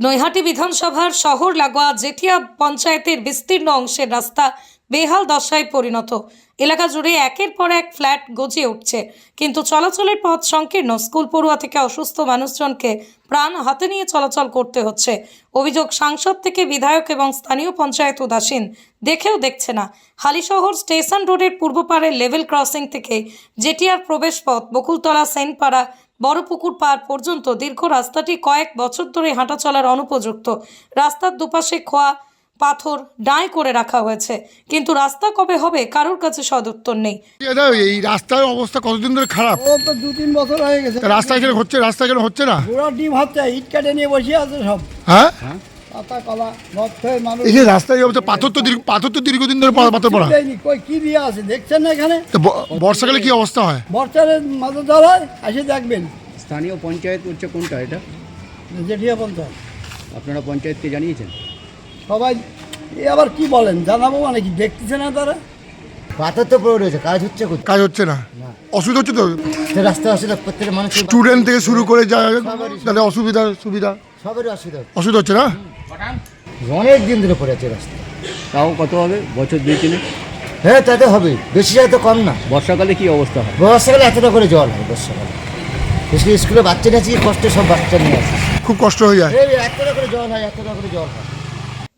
নৈহাটি বিধানসভার শহর লাগোয়া জেঠিয়া পঞ্চায়েতের বিস্তীর্ণ অংশের রাস্তা বেহাল দশায় পরিণত। এলাকা জুড়ে একের পর এক ফ্ল্যাট গজিয়ে উঠছে। কিন্তু চলাচলের পথ সংকীর্ণ। স্কুল পড়ুয়া থেকে অসুস্থ মানুষজনকে প্রাণ হাতে নিয়ে চলাচল করতে হচ্ছে। অভিযোগ, সাংসদ থেকে বিধায়ক এবং স্থানীয় পঞ্চায়েত উদাসীন। দেখেও দেখছে না। হালিশহর স্টেশন রোডের পূর্ব পাড়ের লেভেল ক্রসিং থেকে জেটিয়ার প্রবেশ পথ বকুলতলা সেনপাড়া বড়পুকুর পার পর্যন্ত দীর্ঘ রাস্তাটি কয়েক বছর ধরে হাঁটা চলার অনুপযুক্ত। রাস্তার দুপাশে খোয়া পাথর ডাঁই করে রাখা হয়েছে। কিন্তু রাস্তা কবে হবে কারোর কাছে সদুত্তর নেই। দাদা এই রাস্তার অবস্থা কতদিন ধরে খারাপ? ও তো দু তিন বছর হয়ে গেছে। রাস্তা এখানে হচ্ছে রাস্তা এখানে হচ্ছে না? পুরো ডিম হচ্ছে ইট কাটে নিয়ে বসে আছে সব। হ্যাঁ। পাতা কলা মদ এই যে রাস্তায় অবস্থা পাথর তো দীর্ঘ পাথর তো দীর্ঘদিন ধরে পাথর পড়া কই কি দিয়ে আছে দেখছেন না এখানে তো ব- বর্ষাকালে কি অবস্থা হয় বর্ষারের মাঝে ধরায় এসে দেখবেন স্থানীয় পঞ্চায়েত হচ্ছে কোনটা এটা জেঠিয়া পঞ্চায়েত আপনারা পঞ্চায়েতকে জানিয়েছেন সবাই এ আবার কি বলেন জানাব মানে কি দেখতেছে না তারা পাথর তো পড়ে রয়েছে কাজ হচ্ছে কাজ হচ্ছে না অসুবিধা হচ্ছে তো সে রাস্তা অসুবিধা প্রত্যেকটা মানুষের স্টুডেন্ট থেকে শুরু করে যা তাহলে অসুবিধা সুবিধা সবারই অসুবিধা অসুবিধা হচ্ছে না? অনেক দিন ধরে পড়ে আছে রাস্তা। তাও কত হবে? বছর দুই তিনে? হ্যাঁ তাতে হবে। বেশি যায় তো কম না। বর্ষাকালে কি অবস্থা হয়? বর্ষাকালে এতটা করে জল হয় বর্ষাকালে। বেশি স্কুলে বাচ্চা আছে কষ্টে সব বাচ্চা নিয়ে আসে। খুব কষ্ট হয়ে যায়। এতটা করে জল হয় এতটা করে জল হয়।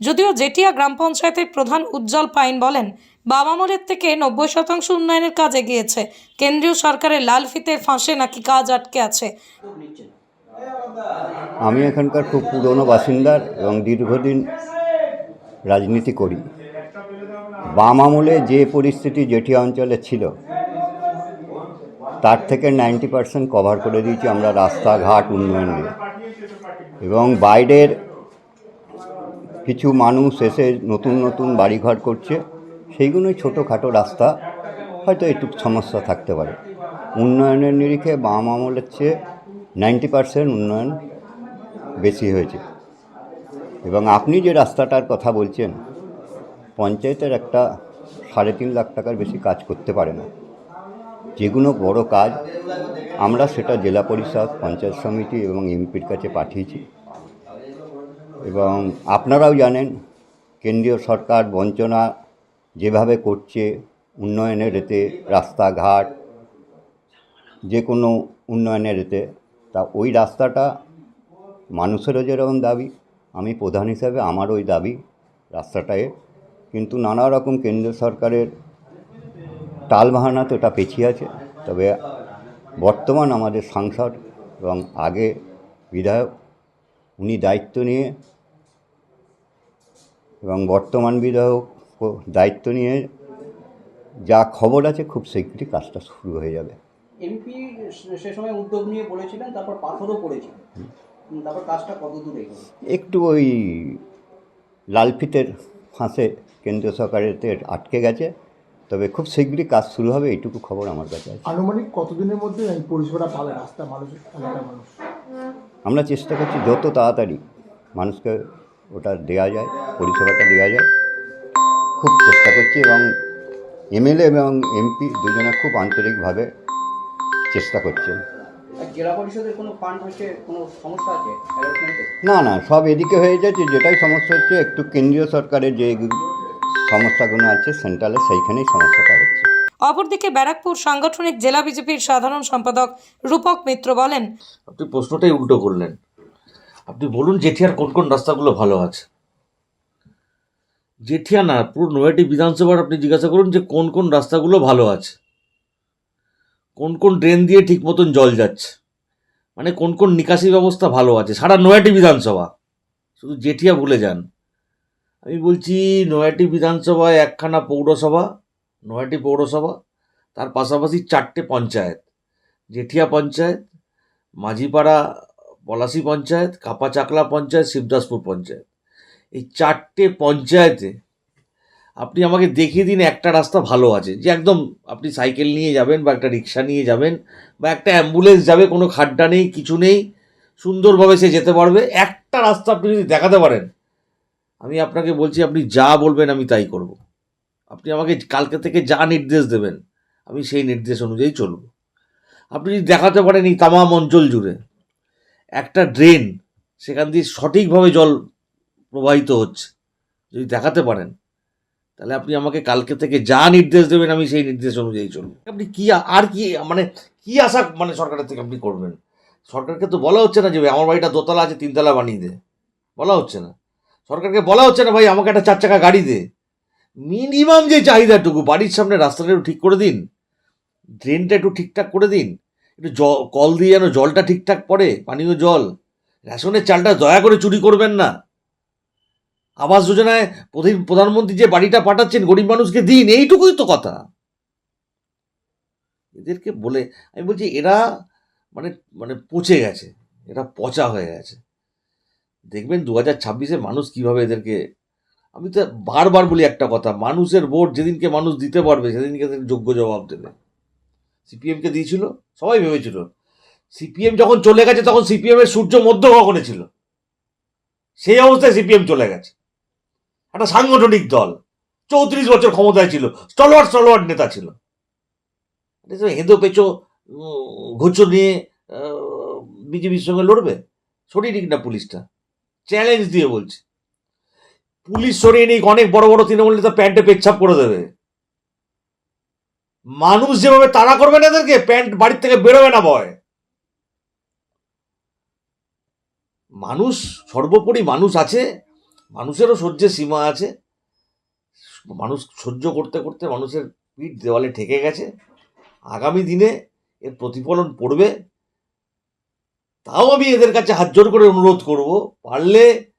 যদিও জেটিয়া গ্রাম পঞ্চায়েতের প্রধান উজ্জ্বল পাইন বলেন বাবা মোড়ের থেকে নব্বই শতাংশ উন্নয়নের কাজ এগিয়েছে। কেন্দ্রীয় সরকারের লাল ফিতে ফাঁসে নাকি কাজ আটকে আছে। আমি এখানকার খুব পুরনো বাসিন্দার এবং দীর্ঘদিন রাজনীতি করি। বাম আমলে যে পরিস্থিতি জেঠিয়া অঞ্চলে ছিল, তার থেকে নাইনটি পার্সেন্ট কভার করে দিয়েছি আমরা রাস্তাঘাট উন্নয়ন দিয়ে এবং বাইরের কিছু মানুষ এসে নতুন নতুন বাড়িঘর করছে, সেইগুলোই ছোটোখাটো রাস্তা, হয়তো একটু সমস্যা থাকতে পারে। উন্নয়নের নিরিখে বাম আমলের চেয়ে নাইনটি পার্সেন্ট উন্নয়ন বেশি হয়েছে। এবং আপনি যে রাস্তাটার কথা বলছেন, পঞ্চায়েতের একটা সাড়ে তিন লাখ টাকার বেশি কাজ করতে পারে না। যেগুলো বড় কাজ, আমরা সেটা জেলা পরিষদ, পঞ্চায়েত সমিতি এবং এমপির কাছে পাঠিয়েছি। এবং আপনারাও জানেন, কেন্দ্রীয় সরকার বঞ্চনা যেভাবে করছে, উন্নয়নের এতে রাস্তাঘাট, যে কোনো উন্নয়নের এতে তা ওই রাস্তাটা মানুষেরও যেরকম দাবি, আমি প্রধান হিসাবে আমার ওই দাবি রাস্তাটায় কিন্তু নানা রকম কেন্দ্রীয় সরকারের টালবাহানাতে এটা পেছিয়ে আছে। তবে বর্তমান আমাদের সাংসদ এবং আগে বিধায়ক, উনি দায়িত্ব নিয়ে এবং বর্তমান বিধায়ক দায়িত্ব নিয়ে যা খবর আছে খুব শীঘ্রই কাজটা শুরু হয়ে যাবে। এমপি সে সময় উদ্যোগ নিয়ে বলেছিলেন তারপর পাথরও পড়েছিল। তারপর কাজটা কত দূর এগোলো? একটু ওই লালফিতের ফাঁসে কেন্দ্রীয় সরকারের আটকে গেছে তবে খুব শীঘ্রই কাজ শুরু হবে এইটুকু খবর আমার কাছে আছে। আনুমানিক কতদিনের মধ্যে এই পরিষেবাটা পাবে রাস্তা মানুষ মানুষ? আমরা চেষ্টা করছি যত তাড়াতাড়ি মানুষকে ওটা দেওয়া যায় পরিষেবাটা দেওয়া যায় খুব চেষ্টা করছি এবং এমএলএ এবং এমপি দুজনে খুব আন্তরিকভাবে চেষ্টা করছেন। আর জেলা পরিষদের কোনো ফান্ড হচ্ছে কোনো সমস্যা আছে? অ্যালটমেন্টে না না সব এদিকে হয়ে যাচ্ছে। যেটাই সমস্যা হচ্ছে একটু কেন্দ্রীয় সরকারের যে সমস্যাগুলো আছে সেন্ট্রালে সেইখানেই সমস্যাটা হচ্ছে। অপরদিকে ব্যারাকপুর সাংগঠনিক জেলা বিজেপির সাধারণ সম্পাদক রূপক মিত্র বলেন আপনি প্রশ্নটাই উল্টো করলেন। আপনি বলুন জেঠিয়ার কোন কোন রাস্তাগুলো ভালো আছে? জেঠিয়া না পুরো নয়াটি বিধানসভার আপনি জিজ্ঞাসা করুন যে কোন কোন রাস্তাগুলো ভালো আছে। কোন কোন ড্রেন দিয়ে ঠিক মতন জল যাচ্ছে? মানে কোন কোন নিকাশি ব্যবস্থা ভালো আছে? সারা নয়াটি বিধানসভা। শুধু জেঠিয়া ভুলে যান। আমি বলছি, নয়াটি বিধানসভায় একখানা পৌরসভা, নয়াটি পৌরসভা, তার পাশাপাশি চারটে পঞ্চায়েত। জেঠিয়া পঞ্চায়েত, মাঝিপাড়া পলাশি পঞ্চায়েত, কাপাচাকলা পঞ্চায়েত, শিবদাসপুর পঞ্চায়েত। এই চারটে পঞ্চায়েতে আপনি আমাকে দেখিয়ে দিন একটা রাস্তা ভালো আছে। যে একদম আপনি সাইকেল নিয়ে যাবেন বা একটা রিক্সা নিয়ে যাবেন বা একটা অ্যাম্বুলেন্স যাবে, কোনো খাড্ডা নেই, কিছু নেই, সুন্দরভাবে সে যেতে পারবে। একটা রাস্তা আপনি যদি দেখাতে পারেন, আমি আপনাকে বলছি, আপনি যা বলবেন আমি তাই করব। আপনি আমাকে কালকে থেকে যা নির্দেশ দেবেন, আমি সেই নির্দেশ অনুযায়ী চলব। আপনি যদি দেখাতে পারেন এই তামাম অঞ্চল জুড়ে, একটা ড্রেন, সেখান দিয়ে সঠিকভাবে জল প্রবাহিত হচ্ছে, যদি দেখাতে পারেন তাহলে আপনি আমাকে কালকে থেকে যা নির্দেশ দেবেন আমি সেই নির্দেশ অনুযায়ী চলব। আপনি কি আর কি মানে কি আশা মানে সরকারের থেকে আপনি করবেন? সরকারকে তো বলা হচ্ছে না যে আমার বাড়িটা দোতলা আছে, তিনতলা বানিয়ে দে। বলা হচ্ছে না। সরকারকে বলা হচ্ছে না, ভাই, আমাকে একটা চার চাকা গাড়ি দে। মিনিমাম যে চাহিদাটুকু, বাড়ির সামনে রাস্তাটা একটু ঠিক করে দিন। ড্রেনটা একটু ঠিকঠাক করে দিন। একটু জ- কল দিয়ে যেন জলটা ঠিকঠাক পড়ে, পানীয় জল। রেশনের চালটা দয়া করে চুরি করবেন না। আবাস যোজনায় প্রধান- প্রধানমন্ত্রী যে বাড়িটা পাঠাচ্ছেন, গরিব মানুষকে দিন, এইটুকুই তো কথা। এদেরকে বলে, আমি বলছি, এরা মানে মানে পচে গেছে, এরা পচা হয়ে গেছে। দেখবেন দু হাজার ছাব্বিশে মানুষ কীভাবে এদেরকে, আমি তো বারবার বলি একটা কথা, মানুষের ভোট যেদিনকে মানুষ দিতে পারবে, সেদিনকে যোগ্য জবাব দেবে। সিপিএমকে দিয়েছিল, সবাই ভেবেছিল। সিপিএম যখন চলে গেছে, তখন সিপিএম এর সূর্য মধ্য গগনে ছিল সেই অবস্থায় সিপিএম চলে গেছে। একটা সাংগঠনিক দল। চৌত্রিশ বছর ক্ষমতায় ছিল, স্টলওয়ার্ড স্টলওয়ার্ড নেতা ছিল। হেঁদো পেঁচো ঘুচো নিয়ে বিজেপির সঙ্গে লড়বে? সরিয়ে না পুলিশটা। চ্যালেঞ্জ দিয়ে বলছে। পুলিশ সরিয়ে নিক, অনেক বড় বড় তৃণমূল নেতা প্যান্টে পেচ্ছাপ করে দেবে। মানুষ যেভাবে তাড়া করবে না এদেরকে, প্যান্ট বাড়ির থেকে বেরোবে না ভয়। মানুষ, সর্বোপরি মানুষ আছে মানুষেরও সহ্যের সীমা আছে। মানুষ সহ্য করতে করতে মানুষের পিঠ দেওয়ালে ঠেকে গেছে। আগামী দিনে এর প্রতিফলন পড়বে। তাও আমি এদের কাছে হাত জোর করে অনুরোধ করব, পারলে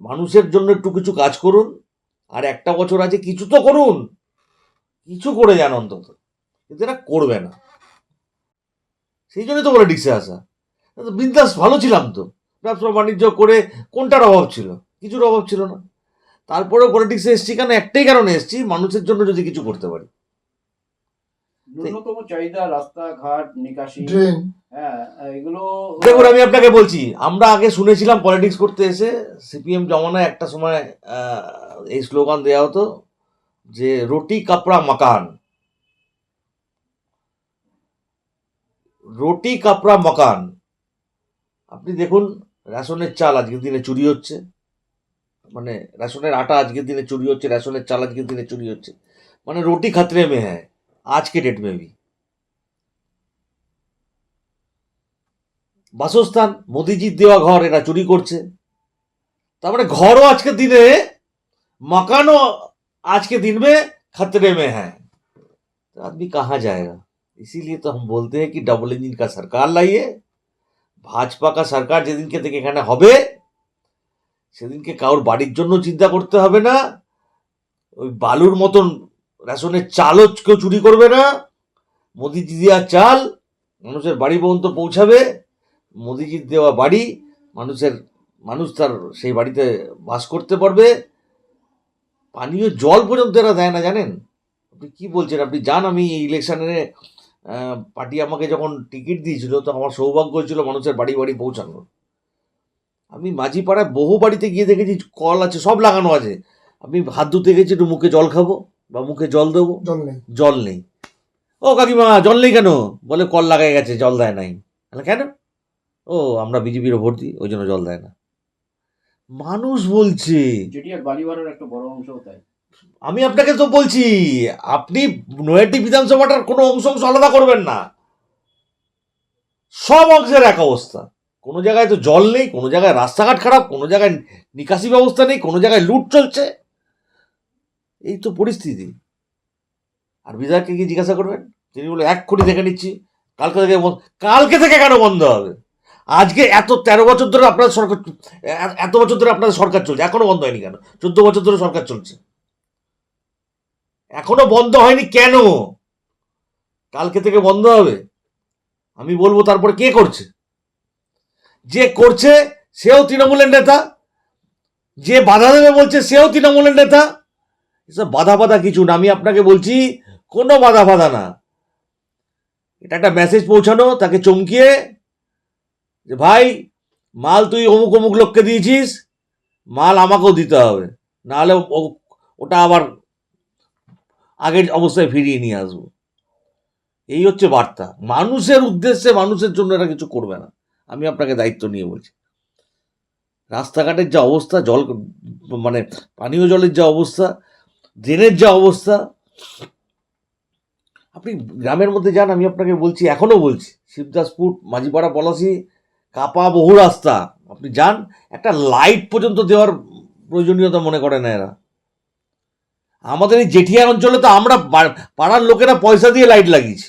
মানুষের জন্য একটু কিছু কাজ করুন। আর একটা বছর আছে, কিছু তো করুন। কিছু করে যান অন্তত। কিন্তু এরা করবে না। সেই জন্যই তো বলে পলিটিক্সে আসা। বিন্দাস ভালো ছিলাম তো। ব্যবসা বাণিজ্য করে কোনটার অভাব ছিল? কিছুর অভাব ছিল না। তারপরেও পলিটিক্সে এসছি কেন? একটাই কারণে এসছি মানুষের জন্য যদি কিছু করতে পারি। ন্যূনতম চাহিদা রাস্তাঘাট নিকাশি হ্যাঁ এগুলো দেখুন আমি আপনাকে বলছি আমরা আগে শুনেছিলাম পলিটিক্স করতে এসে সিপিএম জমানায় একটা সময় আহ, এই স্লোগান দেওয়া হতো যে রুটি কাপড়া মাকান। রুটি কাপড়া মাকান। আপনি দেখুন রেশনের চাল আজকের দিনে চুরি হচ্ছে। মানে রেশনের আটা আজকের দিনে চুরি হচ্ছে রেশনের চাল আজকের দিনে চুরি হচ্ছে মানে রুটি খাতরে মে হ্যাঁ আজকে ডেট মে ভি বাসস্থান মোদিজির দেওয়া ঘর এরা চুরি করছে তার মানে ঘরও আজকের দিনে मकानो आज के दिन में खतरे में है तो आदमी कहाँ जाएगा इसीलिए तो हम बोलते हैं कि डबल इंजन का सरकार लाइए ভাজপা কা সরকার যেদিনকে থেকে এখানে হবে সেদিনকে কারোর বাড়ির জন্য চিন্তা করতে হবে না। ওই বালুর মতন রেশনের চালও কেউ চুরি করবে না। মোদিজি দেওয়া চাল, মানুষের বাড়ি পর্যন্ত পৌঁছাবে। মোদিজির দেওয়া বাড়ি, মানুষের, মানুষ তার সেই বাড়িতে বাস করতে পারবে। পানীয় জল পর্যন্ত এরা দেয় না, জানেন? আপনি কি বলছেন? আপনি যান, আমি ইলেকশনে পার্টি আমাকে যখন টিকিট দিয়েছিল, তো আমার সৌভাগ্য হয়েছিল মানুষের বাড়ি বাড়ি পৌঁছানোর। আমি মাঝিপাড়ায় বহু বাড়িতে গিয়ে দেখেছি কল আছে সব লাগানো আছে। আমি হাত ধুতে গেছি একটু মুখে জল খাব বা মুখে জল দেবো। জল নেই। জল নেই। ও কাকিমা জল নেই কেন? বলে কল লাগাই গেছে জল দেয় নাই। কেন? ও আমরা বিজেপির ভোট দিই ওই জন্য জল দেয় না। মানুষ বলছে। যেটি আর বালিবারের একটা বড় অংশও তাই। আমি আপনাকে তো বলছি আপনি নয়াটি বিধানসভাটার কোনো অংশ অংশ আলাদা করবেন না। সব অংশের এক অবস্থা। কোনো জায়গায় তো জল নেই, কোনো জায়গায় রাস্তাঘাট খারাপ, কোনো জায়গায় নিকাশি ব্যবস্থা নেই, কোনো জায়গায় লুট চলছে। এই তো পরিস্থিতি। আর বিধায়ককে কি জিজ্ঞাসা করবেন? তিনি বলে, এক কোটি দেখে নিচ্ছি। কালকে থেকে কালকে থেকে কেন বন্ধ হবে? আজকে এত তেরো বছর ধরে আপনার সরকার এত বছর ধরে আপনাদের সরকার চলছে। এখনও বন্ধ হয়নি কেন? চোদ্দ বছর ধরে সরকার চলছে। এখনও বন্ধ হয়নি কেন? কালকে থেকে বন্ধ হবে? আমি বলব, তারপরে কে করছে? যে করছে সেও তৃণমূলের নেতা, যে বাধা দেবে বলছে সেও তৃণমূলের নেতা। এসব বাধা বাধা কিছু না, আমি আপনাকে বলছি, কোনো বাধা বাধা না। এটা একটা মেসেজ পৌঁছানো, তাকে চমকিয়ে যে, ভাই, মাল তুই অমুক অমুক লোককে দিয়েছিস, মাল আমাকেও দিতে হবে। নাহলে ওটা আবার আগের অবস্থায় ফিরিয়ে নিয়ে আসব। এই হচ্ছে বার্তা। মানুষের উদ্দেশ্যে মানুষের জন্য এটা কিছু করবে না। আমি আপনাকে দায়িত্ব নিয়ে বলছি। রাস্তাঘাটের যা অবস্থা, জল মানে পানীয় জলের যা অবস্থা, ড্রেনের যা অবস্থা, আপনি গ্রামের মধ্যে যান, আমি আপনাকে বলছি, এখনও বলছি, শিবদাসপুর, মাঝিপাড়া, পলাশি, কাপা বহু রাস্তা, আপনি যান, একটা লাইট পর্যন্ত দেওয়ার প্রয়োজনীয়তা মনে করে না এরা। আমাদের এই জেঠিয়া অঞ্চলে তো আমরা পাড়ার লোকেরা পয়সা দিয়ে লাইট লাগিয়েছি।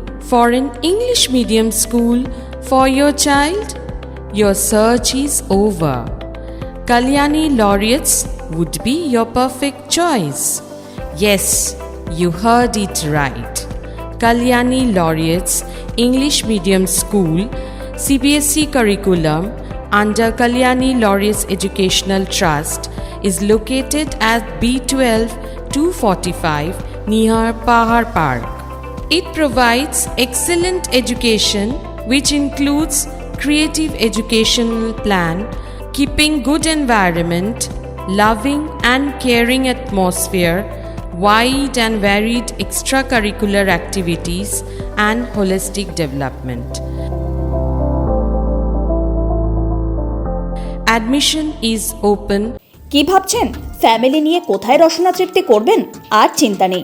for an English medium school for your child? Your search is over. Kalyani Laureates would be your perfect choice. Yes, you heard it right. Kalyani Laureates English Medium School CBSE curriculum under Kalyani Laureates Educational Trust is located at B12 245 near Pahar Park. It provides excellent education which includes creative educational plan, keeping good environment, loving and caring atmosphere, wide and varied extracurricular activities and holistic development. Admission is open কি ভাবছেন family নিয়ে কোথায় রসনা তৃপ্তি করবেন আর চিন্তা নেই